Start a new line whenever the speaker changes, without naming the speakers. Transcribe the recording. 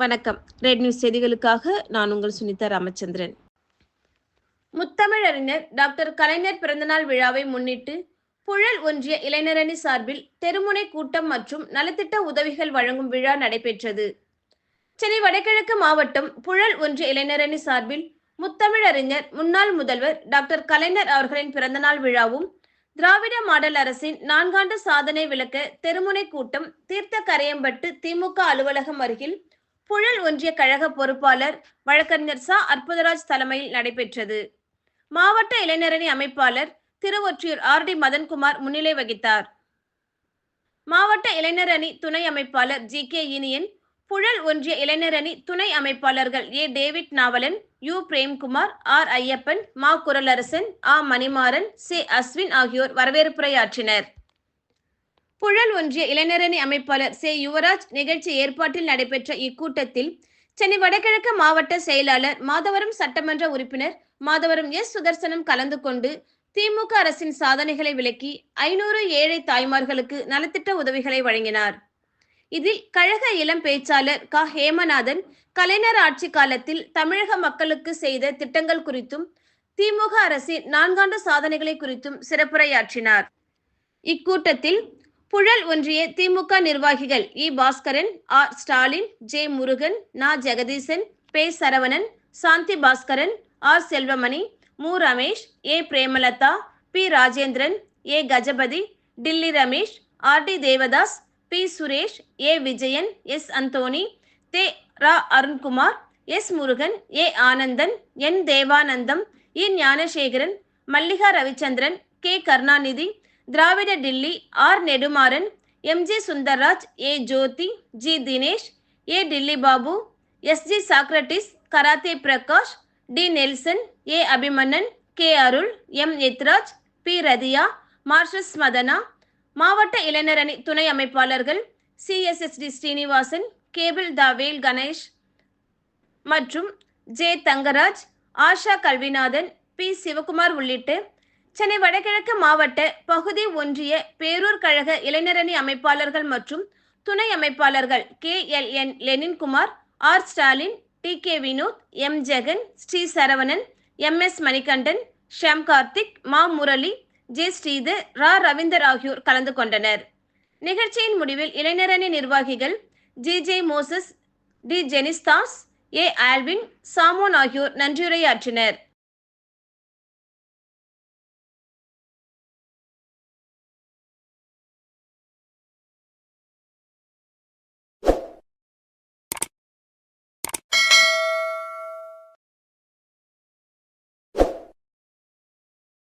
வணக்கம். Red news செய்திகளுக்காக நான் உங்கள் சுனிதா ராமச்சந்திரன். முத்தமிழறிஞர் டாக்டர் கலைஞர் பிறந்தநாள் விழாவை முன்னிட்டு புழல் ஒன்றிய இளைஞரணி சார்பில் தெருமுனை கூட்டம் மற்றும் நலத்திட்ட உதவிகள் வழங்கும் விழா நடைபெற்றது. சென்னை வடகிழக்கு மாவட்டம் புழல் ஒன்றிய இளைஞரணி சார்பில் முத்தமிழறிஞர் முன்னாள் முதல்வர் டாக்டர் கலைஞர் அவர்களின் பிறந்தநாள் விழாவும் திராவிட மாடல் அரசின் நான்காண்டு சாதனை விளக்க தெருமுனை கூட்டம் தீர்த்த கரையம்பட்டு திமுக அலுவலகம் அருகில் புழல் ஒன்றிய கழக பொறுப்பாளர் வழக்கறிஞர் சா. அற்புதராஜ் தலைமையில் நடைபெற்றது. மாவட்ட இளைஞரணி அமைப்பாளர் திருவொற்றியூர் ஆர். டி. மதன்குமார் முன்னிலை வகித்தார். மாவட்ட இளைஞர் அணி துணை அமைப்பாளர் ஜி. கே. இனியன் புழல் ஒன்றிய இளைஞர் அணி துணை அமைப்பாளர்கள் A. David Navalan U. Premkumar R. Iyappan மா. குரலரசன் ஆ. மணிமாறன் சி. அஸ்வின் ஆகியோர் வரவேற்புரையாற்றினர். புழல் ஒன்றிய இளைஞரணி அமைப்பாளர் சே. யுவராஜ் நிகழ்ச்சி ஏற்பாட்டில் நடைபெற்ற இக்கூட்டத்தில் சென்னை வடகிழக்கு மாவட்ட செயலாளர் மாதவரம் சட்டமன்ற உறுப்பினர் மாதவரம் எஸ். சுதர்சனம் கலந்து கொண்டு திமுக அரசின் சாதனைகளை விளக்கி ஐநூறு ஏழை தாய்மார்களுக்கு நலத்திட்ட உதவிகளை வழங்கினார். இதில் கழக இளம் பேச்சாளர் க. ஹேமநாதன் கலைஞர் ஆட்சி காலத்தில் தமிழக மக்களுக்கு செய்த திட்டங்கள் குறித்தும் திமுக அரசின் நான்காண்டு சாதனைகளை குறித்தும் சிறப்புரையாற்றினார். இக்கூட்டத்தில் புழல் ஒன்றிய திமுக நிர்வாகிகள் E. Baskaran R. Stalin J. Murugan நா. ஜெகதீசன் பே. Saravanan Shanthi Baskaran R. Selvamani M. Ramesh A. Premalatha P. Rajendran A. Gajapathi Dilli Ramesh R. D. Devadas P. Suresh A. Vijayan S. Anthony they. Raw. Arunkumar S. Murugan A. Anandan N. Devanandam E. Gnanasekaran Mallika Ravichandran K. Karunanidhi Dravida Dilli R Nedumaran M G Sundarraj A Jothi G Dinesh A Dilli Babu S G Socrates karate Prakash D Nelson A Abhimannan K Arul M Ethraj P Rathiya marshes மதனா மாவட்ட இளைஞரணி துணை அமைப்பாளர்கள் C S S D Srinivasan cable தாவேல் Ganesh மற்றும் J Thangaraj Asha Kalvinathan P Sivakumar உள்ளிட்ட சென்னை வடகிழக்கு மாவட்ட பகுதி ஒன்றிய பேரூர் கழக இளைஞரணி அமைப்பாளர்கள் மற்றும் துணை அமைப்பாளர்கள் K L N Leninkumar R Stalin T K Vinoth M Jagan Sri Saravanan M S Manikandan Shyam Karthik மா முரளி ஜே ஸ்ரீதர் ரா ரவீந்தர் ஆகியோர் கலந்து கொண்டனர். நிகழ்ச்சியின் முடிவில் இளைஞரணி நிர்வாகிகள் G J Moses T Jenisdas A Alvin சாமோன் ஆகியோர் நன்றியுரையாற்றினர்.